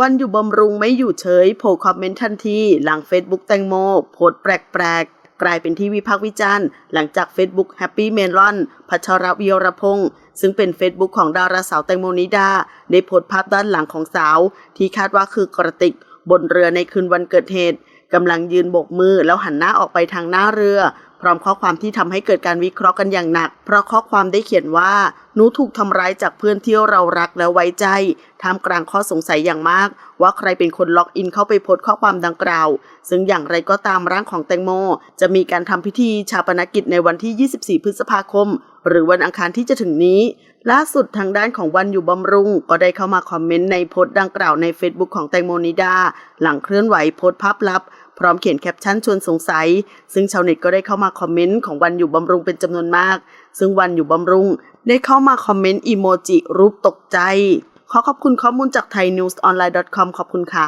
วันอยู่บำรุงไม่อยู่เฉยโผล่คอมเมนต์ทันที หลัง Facebook แตงโม โพสแปลกๆ กลายเป็นที่วิพากษ์วิจารณ์ หลังจาก Facebook Happy Melon พัชรวิยรพงศ์ซึ่งเป็น Facebook ของดาราสาวแตงโมนิดาได้โพสภาพด้านหลังของสาว ที่คาดว่าคือกระติก บนเรือในคืนวันเกิดเหตุกำลังยืนโบกมือแล้วหันหน้าออกไปทางหน้าเรือ พร้อมข้อความที่ทำให้เกิดการวิเคราะห์กันอย่างหนัก เพราะข้อความได้เขียนว่าหนูถูกทำร้ายจากเพื่อนที่เรารักและไว้ใจท่ามกลางข้อสงสัยอย่างมาก ว่าใครเป็นคนล็อกอินเข้าไปโพสต์ข้อความดังกล่าว ซึ่งอย่างไรก็ตามร่างของแตงโม จะมีการทำพิธีชาปนกิจในวันที่ 24 พฤษภาคม หรือวันอังคารที่จะถึงนี้ ล่าสุดทางด้านของวันอยู่บำรุง ก็ได้เข้ามาคอมเมนต์ในโพสต์ดังกล่าวใน Facebook ของแตงโมนิดา หลังเคลื่อนไหวโพสต์ภาพลับ พร้อมเขียนแคปชั่นชวนสงสัย ซึ่งชาวเน็ตก็ได้เข้ามาคอมเมนต์ของวันอยู่บำรุงเป็นจำนวนมาก ซึ่งวันอยู่บำรุง ได้เข้ามาคอมเมนต์อีโมจิรูปตกใจ ขอขอบคุณข้อมูลจากไทยนิวส์ออนไลน์ com ขอบคุณค่ะ